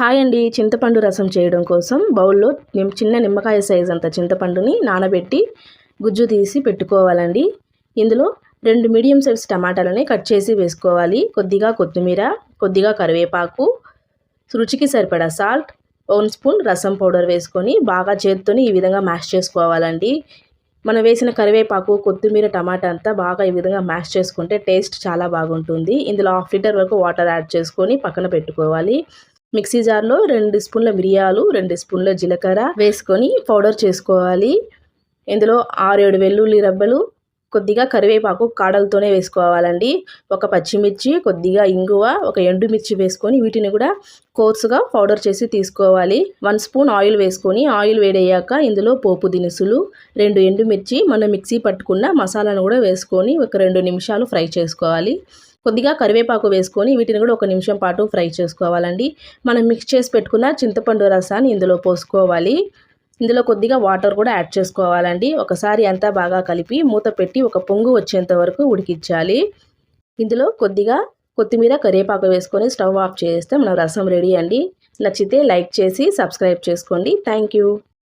Hi అండి చింతపండు రసం చేయడం కోసం బౌల్లో చిన్న నిమ్మకాయ సైజ్ అంత చింతపండుని నానబెట్టి గుజ్జు తీసి పెట్టుకోవాలండి. ఇందులో రెండు మీడియం సైజ్ టమాటాలని కట్ చేసి వేసుకోవాలి. కొద్దిగా కొత్తిమీర కొద్దిగా కరివేపాకు రుచికి సరిపడా salt one spoon rasam powder వేసుకొని బాగా చేత్తోని ఈ విధంగా మ్యాష్ చేసుకోవాలండి. మనం వేసిన కరివేపాకు కొత్తిమీర టమాటా అంతా బాగా ఈ విధంగా మ్యాష్ చేసుకుంటే టేస్ట్ చాలా బాగుంటుంది. ఇందులో హాఫ్ లీటర్ వరకు వాటర్ యాడ్ చేసుకొని పక్కన పెట్టుకోవాలి. మిక్సీ జార్లో రెండు స్పూన్ల మిరియాలు రెండు స్పూన్ల జీలకర్ర వేసుకొని పౌడర్ చేసుకోవాలి. ఇందులో ఆరేడు వెల్లుల్లి రబ్బలు కొద్దిగా కరివేపాకు కాడలతోనే వేసుకోవాలండి. ఒక పచ్చిమిర్చి కొద్దిగా ఇంగువ ఒక ఎండుమిర్చి వేసుకొని వీటిని కూడా కోర్సుగా పౌడర్ చేసి తీసుకోవాలి. వన్ స్పూన్ ఆయిల్ వేసుకొని ఆయిల్ వేడయ్యాక ఇందులో పోపు దినుసులు రెండు ఎండుమిర్చి మనం మిక్సీ పట్టుకున్న మసాలాను కూడా వేసుకొని ఒక రెండు నిమిషాలు ఫ్రై చేసుకోవాలి. కొద్దిగా కరివేపాకు వేసుకొని వీటిని కూడా ఒక నిమిషం పాటు ఫ్రై చేసుకోవాలండి. మనం మిక్స్ చేసి పెట్టుకున్న చింతపండు రసాన్ని ఇందులో పోసుకోవాలి. ఇందులో కొద్దిగా వాటర్ కూడా యాడ్ చేసుకోవాలండి. ఒకసారి అంతా బాగా కలిపి మూత పెట్టి ఒక పొంగు వచ్చేంత వరకు ఉడికించాలి. ఇందులో కొద్దిగా కొత్తిమీర కరివేపాకు వేసుకొని స్టవ్ ఆఫ్ చేస్తే మనం రసం రెడీ అండి. నచ్చితే లైక్ చేసి సబ్స్క్రైబ్ చేసుకోండి. థ్యాంక్